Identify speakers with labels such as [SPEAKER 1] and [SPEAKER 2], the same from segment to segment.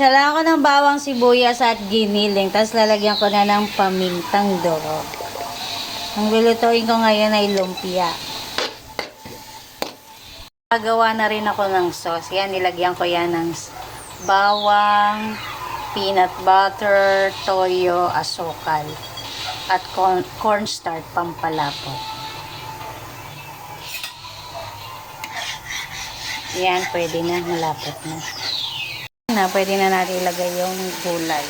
[SPEAKER 1] Igisa lang ako ng bawang sibuyas at giniling. Tapos lalagyan ko na ng pamintang durog. Ang lulutuin ko ngayon ay lumpia. Gagawa na rin ako ng sauce. Yan, nilagyan ko yan ng bawang, peanut butter, toyo, asukal, at corn, cornstarch pampalapot. Yan, pwede na. Malapot na. Na, pwede na natin ilagay yung gulay.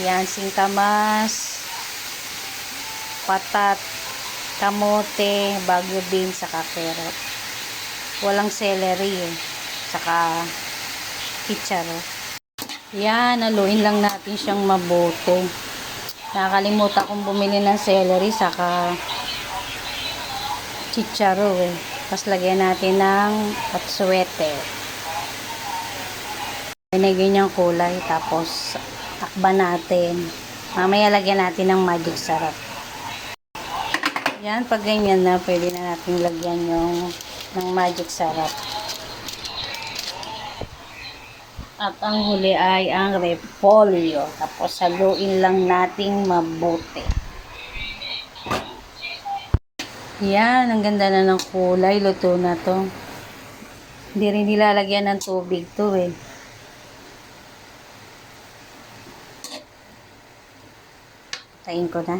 [SPEAKER 1] Yan, singkamas, patat, kamote, bagyo bean, saka carrot. Walang celery eh. Saka kicharo. Yan, haluin lang natin siyang mabuti. Nakakalimutan kong bumili ng celery, saka chicharo eh. Tapos lagyan natin ng patsuete. May ganyang kulay. Tapos takban natin. Mamaya lagyan natin ng magic sarap. Yan, pag ganyan na, pwede na natin lagyan yung ng magic sarap. At ang huli ay ang repolyo. Tapos haluin lang nating mabuti. Yan, ang ganda na ng kulay. Luto na to. Hindi rin nilalagyan ng tubig to eh. Tayin ko na.